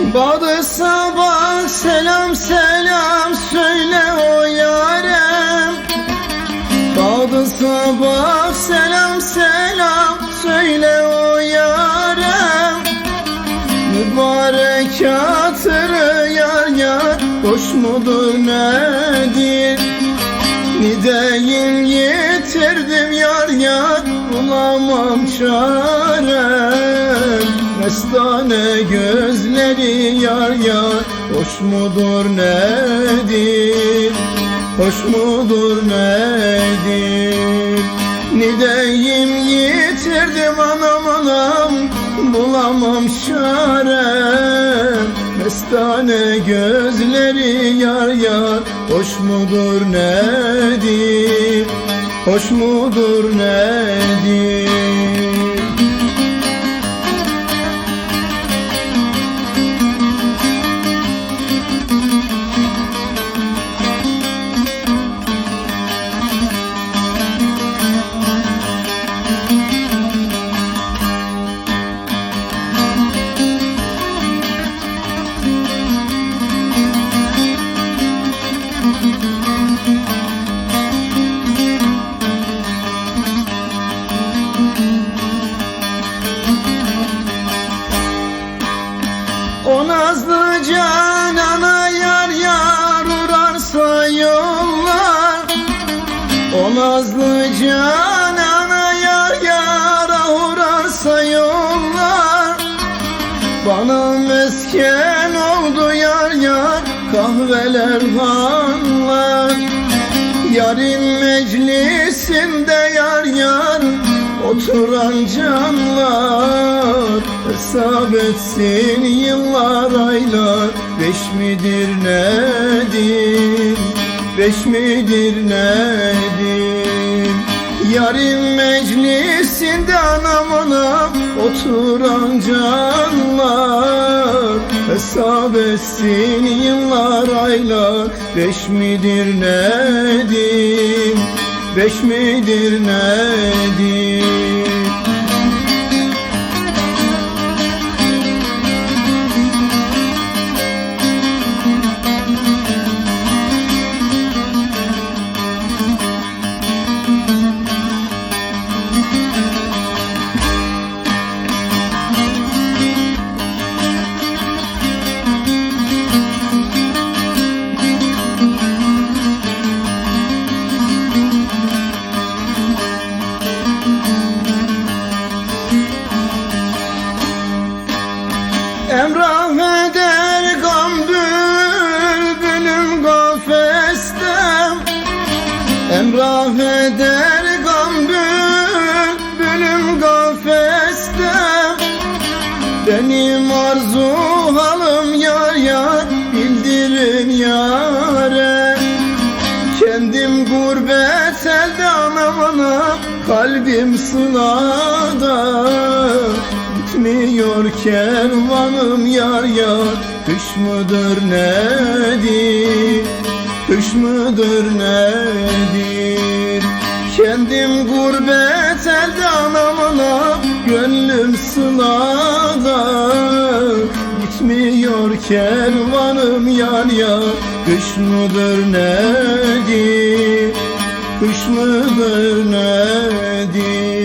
Badı sabah selam selam söyle o yarem. Badı sabah selam selam söyle o yarem. Mübarek hatırı yar yar Hoş mudur nedir? Nideyin yitirdim yar yar Bulamam çarem Mestane gözleri yar yar. Hoş mudur nedir? Hoş mudur nedir? Nideyim yitirdim anam anam Bulamam çarem. Mestane gözleri yar yar. Hoş mudur nedir? Hoş mudur nedir nazlı canana yar yar urarsa yollar. Bana mesken oldu yar yar kahveler hanlar. Yarın meclisinde yar yar Oturan canlar. Hesap etsin yıllar aylar. Beş midir nedir? Beş midir nedir Yarın meclisinde anam anam Oturan canlar. Hesap etsin yıllar aylar Beş midir nedir Beş midir nedir Emrah eder gam bülbülüm kafeste Emrah eder gam bülbülüm kafeste Benim arzu halım yar yar bildirin yare Kendim gurbet elde anam anam Kalbim sılada Bitmiyor kervanım yar yar Kış mıdır nedir? Kış mıdır nedir? Kendim gurbet elde anam anam Gönlüm sılada. Bitmiyor kervanım yar yar Kış mıdır nedir? Kış mıdır nedir